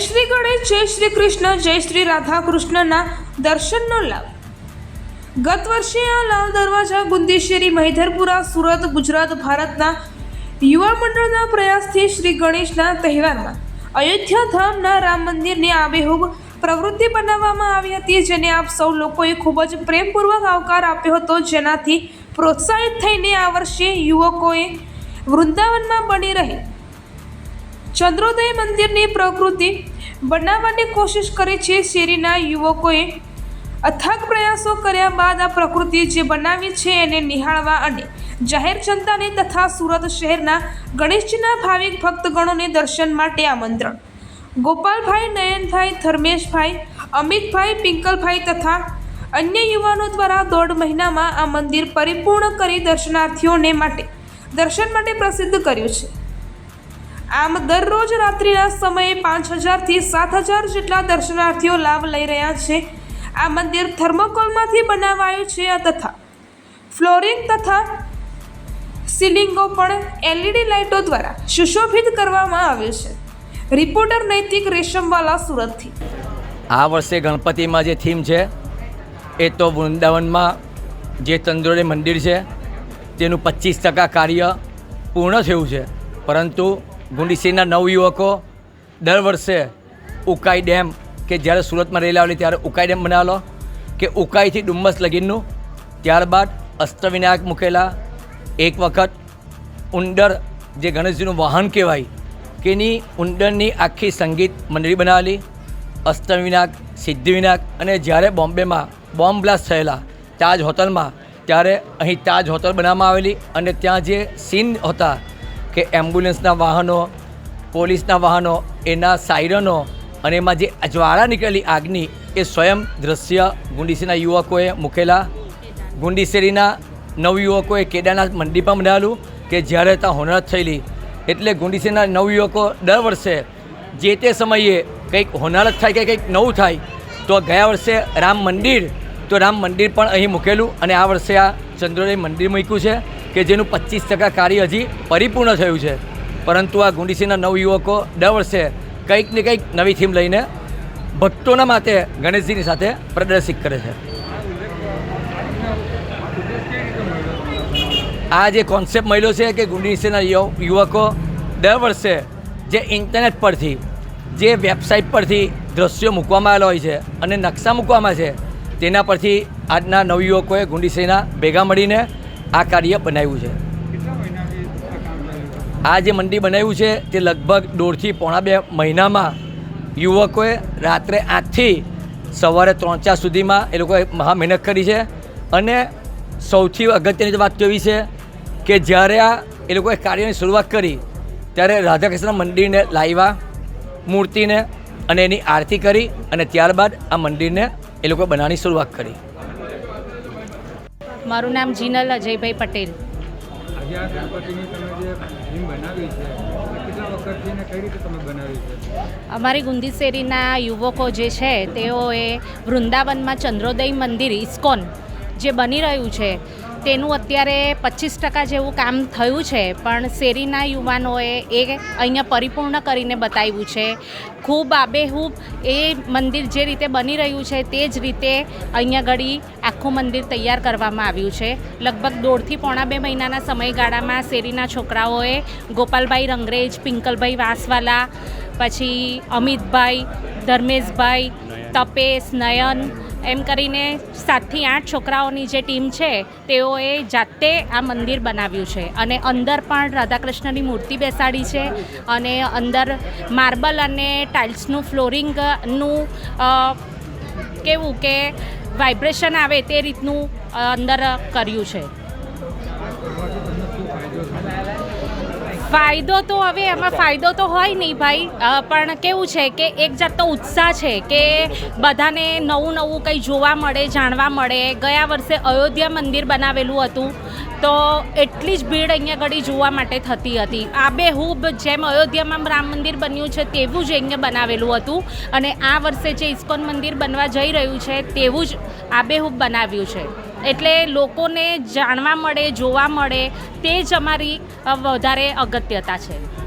શ્રી ગણેશ, જય શ્રી કૃષ્ણ, જય શ્રી રાધા કૃષ્ણના દર્શનનો લાભ. ગત વર્ષે આ લાલ દરવાજા ગુંદીશેરી મહિધરપુરા, સુરત, ગુજરાત, ભારતના યુવા મંડળના પ્રયાસથી શ્રી ગણેશના તહેવારમાં અયોધ્યા ધામના રામ મંદિરની આબેહૂબ પ્રવૃત્તિ બનાવવામાં આવી હતી, જેને આપ સૌ લોકોએ ખૂબ જ પ્રેમપૂર્વક આવકાર આપ્યો હતો. જેનાથી પ્રોત્સાહિત થઈને આ વર્ષે યુવકોએ વૃંદાવનમાં બની રહી ચંદ્રોદય મંદિરની પ્રકૃતિ બનાવવાની કોશિશ કરી છે શેરીના યુવકોએ. અથાગ પ્રયાસો કર્યા બાદ આ પ્રકૃતિ જે બનાવી છે એને નિહાળવા અને જાહેર જનતાને તથા સુરત શહેરના ગણેશજીના ભાવિક ભક્તગણોને દર્શન માટે આમંત્રણ. ગોપાલભાઈ, નયનભાઈ, ધર્મેશભાઈ, અમિતભાઈ, પિંકલભાઈ તથા અન્ય યુવાનો દ્વારા દોઢ મહિનામાં આ મંદિર પરિપૂર્ણ કરી દર્શનાર્થીઓને માટે, દર્શન માટે પ્રસિદ્ધ કર્યું છે. આમ દરરોજ રાત્રિના સમયે પાંચ હજારથી સાત હજાર જેટલા દર્શનાર્થીઓ લાભ લઈ રહ્યા છે. આ મંદિર થર્મોકોલમાંથી બનાવાયું છે તથા ફ્લોરિંગ તથા સીલિંગો પણ એલઈડી લાઇટો દ્વારા સુશોભિત કરવામાં આવ્યું છે. રિપોર્ટર નૈતિક રેશમવાલા સુરતથી. આ વર્ષે ગણપતિમાં જે થીમ છે, એ તો વૃંદાવનમાં જે ચંદ્રોદય મંદિર છે, તેનું પચીસ ટકા કાર્ય પૂર્ણ થયું છે. પરંતુ ગુંડીસીના નવયુવકો દર વર્ષે ઉકાઈ ડેમ કે જ્યારે સુરતમાં રહેલા હોય ત્યારે ઉકાઈ ડેમ બનાવેલો, કે ઉકાઈથી ડુમ્મસ લગીનનું, ત્યારબાદ અષ્ટવિનાયક મૂકેલા એક વખત ઉંદર જે ગણેશજીનું વાહન કહેવાય, કે એની ઉંદરની આખી સંગીત મંડળી બનાવેલી, અષ્ટવિનાયક, સિદ્ધિવિનાયક અને જ્યારે બોમ્બેમાં બોમ્બ બ્લાસ્ટ થયેલા તાજ હોટલમાં, ત્યારે અહીં તાજ હોટલ બનાવવામાં આવેલી અને ત્યાં જે સીન હતા કે એમ્બ્યુલન્સના વાહનો, પોલીસના વાહનો, એના સાયરનો અને એમાં જે જ્વાળા નીકળેલી આગની એ સ્વયં દ્રશ્ય ગુંડીસીના યુવકોએ મૂકેલા. ગુંડીસેરીના નવયુવકોએ કેદારનાથ મંદિર પણ બનાવેલું કે જ્યારે ત્યાં હોનારત થયેલી. એટલે ગુંડીશેરીના નવયુવકો દર વર્ષે જે તે સમયે કંઈક હોનારત થાય કે કંઈક નવું થાય, તો ગયા વર્ષે રામ મંદિર, તો રામ મંદિર પણ અહીં મૂકેલું અને આ વર્ષે આ ચંદ્રોદય મંદિર મૂક્યું છે. કે જેનું પચીસ ટકા કાર્ય હજી પરિપૂર્ણ થયું છે. પરંતુ આ ગુંડીસીના નવયુવકો દર વર્ષે કંઈક ને કંઈક નવી થીમ લઈને ભક્તોના માટે ગણેશજીની સાથે પ્રદર્શિત કરે છે. આ જે કોન્સેપ્ટ મળ્યો છે કે ગુંડીસીના યુવકો દર વર્ષે જે ઇન્ટરનેટ પરથી, જે વેબસાઇટ પરથી દ્રશ્યો મૂકવામાં આવેલા હોય છે અને નકશા મૂકવામાં છે, તેના પરથી આજના નવયુવકોએ ગુંડીસીના ભેગા મળીને આ કાર્ય બનાવ્યું છે. આ જે મંદિર બનાવ્યું છે, તે લગભગ દોઢથી પોણા બે મહિનામાં યુવકોએ રાત્રે આઠથી સવારે ત્રણ ચાર સુધીમાં એ લોકોએ મહા મહેનત કરી છે. અને સૌથી અગત્યની વાત તો એવી છે કે જ્યારે આ એ લોકોએ કાર્યની શરૂઆત કરી, ત્યારે રાધાકૃષ્ણ મંદિરને લાવ્યા, મૂર્તિને અને એની આરતી કરી અને ત્યારબાદ આ મંદિરને એ લોકોએ બનાવવાની શરૂઆત કરી. મારું નામ જીનલ અજયભાઈ પટેલ. અમારી ગુંદી શેરીના યુવકો જે છે તેઓએ વૃંદાવનમાં ચંદ્રોદય મંદિર ઇસ્કોન જે બની રહ્યું છે તેનું અત્યારે પચીસ ટકા જેવું કામ થયું છે, પણ શેરીના યુવાનોએ એ અહીંયા પરિપૂર્ણ કરીને બતાવ્યું છે. ખૂબ આબેહૂબ એ મંદિર જે રીતે બની રહ્યું છે, તે જ રીતે અહીંયા ઘડી આખું મંદિર તૈયાર કરવામાં આવ્યું છે. લગભગ દોઢથી પોણા બે મહિનાના સમયગાળામાં શેરીના છોકરાઓએ ગોપાલભાઈ રંગરેજ, પિંકલભાઈ વાસવાલા, પછી અમિતભાઈ, ધર્મેશભાઈ, તપેશ, નયન એમ કરીને સાતથી આઠ છોકરાઓની જે ટીમ છે, તેઓએ જાતે આ મંદિર બનાવ્યું છે. અને અંદર પણ રાધાકૃષ્ણની મૂર્તિ બેસાડી છે અને અંદર માર્બલ અને ટાઇલ્સનું ફ્લોરિંગનું કેવું કે વાઇબ્રેશન આવે તે રીતનું અંદર કર્યું છે. ફાયદો તો હવે એમાં ફાયદો તો હોય નહીં ભાઈ. પણ કેવું છે કે એક જાતનો ઉત્સાહ છે કે બધાને નવું નવું કંઈ જોવા મળે, જાણવા મળે. ગયા વર્ષે અયોધ્યા મંદિર બનાવેલું હતું. તો એટલી જ ભીડ અહીંયા ઘડી જોવા માટે થતી હતી. આબેહૂબ જેમ અયોધ્યામાં રામ મંદિર બન્યું છે તેવું જ અહીંયા બનાવેલું હતું. અને આ વર્ષે જે ઇસ્કોન મંદિર બનવા જઈ રહ્યું છે તેવું જ આબેહૂબ બનાવ્યું છે. એટલે લોકોને જાણવા મળે જોવા મળે તે જ અમારી વધારે અગત્યતા છે.